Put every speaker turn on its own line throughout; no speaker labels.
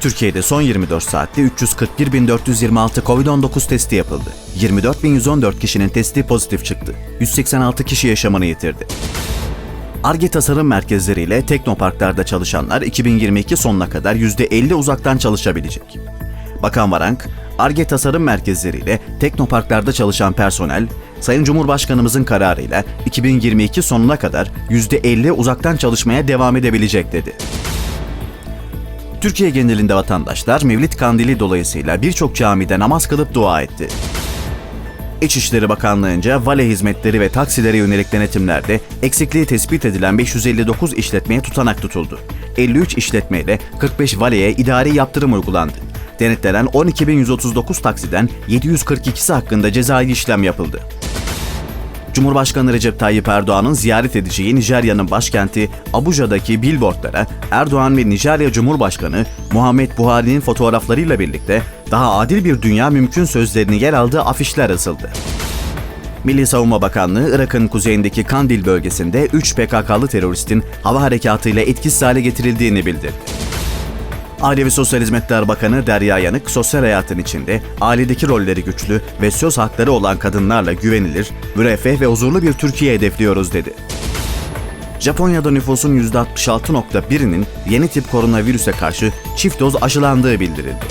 Türkiye'de son 24 saatte 341.426 COVID-19 testi yapıldı. 24.114 kişinin testi pozitif çıktı. 186 kişi yaşamını yitirdi. ARGE tasarım merkezleriyle teknoparklarda çalışanlar 2022 sonuna kadar %50 uzaktan çalışabilecek. Bakan Varank, ARGE tasarım merkezleriyle teknoparklarda çalışan personel, Sayın Cumhurbaşkanımızın kararıyla 2022 sonuna kadar %50 uzaktan çalışmaya devam edebilecek dedi. Türkiye genelinde vatandaşlar Mevlid Kandili dolayısıyla birçok camide namaz kılıp dua etti. İçişleri Bakanlığı'nca vale hizmetleri ve taksilere yönelik denetimlerde eksikliği tespit edilen 559 işletmeye tutanak tutuldu. 53 işletmeyle 45 valeye idari yaptırım uygulandı. Denetlenen 12.139 taksiden 742'si hakkında cezai işlem yapıldı. Cumhurbaşkanı Recep Tayyip Erdoğan'ın ziyaret edeceği Nijerya'nın başkenti Abuja'daki billboardlara Erdoğan ve Nijerya Cumhurbaşkanı Muhammed Buhari'nin fotoğraflarıyla birlikte daha adil bir dünya mümkün sözlerini yer aldığı afişler asıldı. Milli Savunma Bakanlığı, Irak'ın kuzeyindeki Kandil bölgesinde 3 PKK'lı teröristin hava harekatıyla etkisiz hale getirildiğini bildirdi. Aile ve Sosyal Hizmetler Bakanı Derya Yanık, sosyal hayatın içinde ailedeki rolleri güçlü ve söz hakları olan kadınlarla güvenilir, müreffeh ve huzurlu bir Türkiye hedefliyoruz dedi. Japonya'da nüfusun %66.1'inin yeni tip koronavirüse karşı çift doz aşılandığı bildirildi.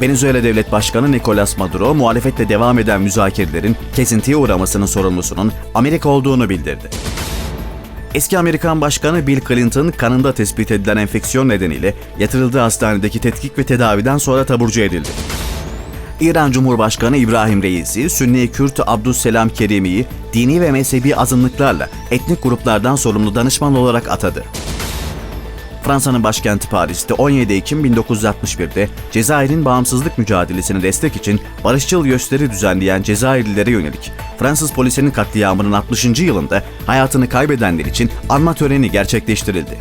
Venezuela Devlet Başkanı Nicolas Maduro, muhalefetle devam eden müzakerelerin kesintiye uğramasının sorumlusunun Amerika olduğunu bildirdi. Eski Amerikan Başkanı Bill Clinton kanında tespit edilen enfeksiyon nedeniyle yatırıldığı hastanedeki tetkik ve tedaviden sonra taburcu edildi. İran Cumhurbaşkanı İbrahim Reisi, Sünni Kürt Abdüsselam Kerimi'yi dini ve mezhebi azınlıklarla etnik gruplardan sorumlu danışman olarak atadı. Fransa'nın başkenti Paris'te 17 Ekim 1961'de Cezayir'in bağımsızlık mücadelesine destek için barışçıl gösteri düzenleyen Cezayirlilere yönelik Fransız polisinin katliamının 60. yılında hayatını kaybedenler için anma töreni gerçekleştirildi.